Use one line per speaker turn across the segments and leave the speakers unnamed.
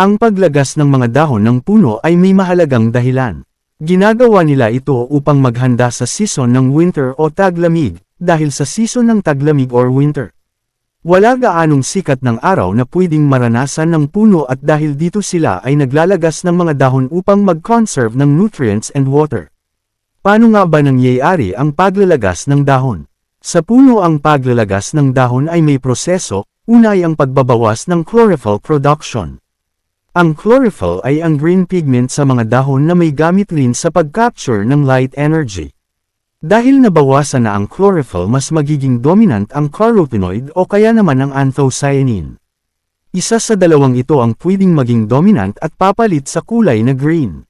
Ang paglagas ng mga dahon ng puno ay may mahalagang dahilan. Ginagawa nila ito upang maghanda sa season ng winter o taglamig, dahil sa season ng taglamig or winter. Wala gaanong sikat ng araw na pwedeng maranasan ng puno at dahil dito sila ay naglalagas ng mga dahon upang mag-conserve ng nutrients and water. Paano nga ba nangyayari ang paglalagas ng dahon? Sa puno ang paglalagas ng dahon ay may proseso, una ay ang pagbabawas ng chlorophyll production. Ang chlorophyll ay ang green pigment sa mga dahon na may gamit rin sa pag-capture ng light energy. Dahil nabawasan na ang chlorophyll mas magiging dominant ang carotenoid o kaya naman ang anthocyanin. Isa sa dalawang ito ang pwedeng maging dominant at papalit sa kulay na green.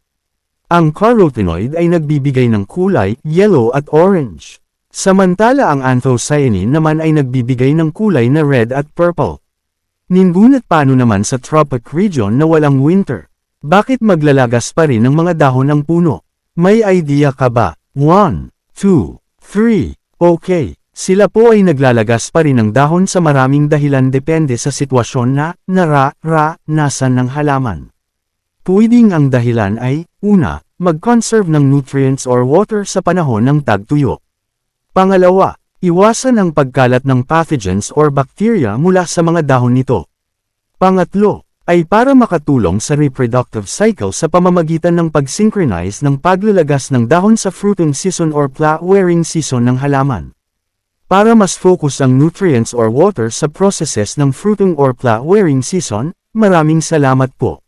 Ang carotenoid ay nagbibigay ng kulay, yellow at orange. Samantala ang anthocyanin naman ay nagbibigay ng kulay na red at purple. Ningunat paano naman sa tropic region na walang winter? Bakit maglalagas pa rin ng mga dahon ng puno? May idea ka ba? 1, 2, 3. Okay, sila po ay naglalagas pa rin ng dahon sa maraming dahilan depende sa sitwasyon na, nara, ra, nasan ng halaman. Pwedeng ang dahilan ay, una, mag-conserve ng nutrients or water sa panahon ng tagtuyo. Pangalawa, iwasan ang pagkalat ng pathogens or bacteria mula sa mga dahon nito. Pangatlo, ay para makatulong sa reproductive cycle sa pamamagitan ng pag-synchronize ng paglalagas ng dahon sa fruiting season or flower-wearing season ng halaman. Para mas focus ang nutrients or water sa processes ng fruiting or flower-wearing season, maraming salamat po.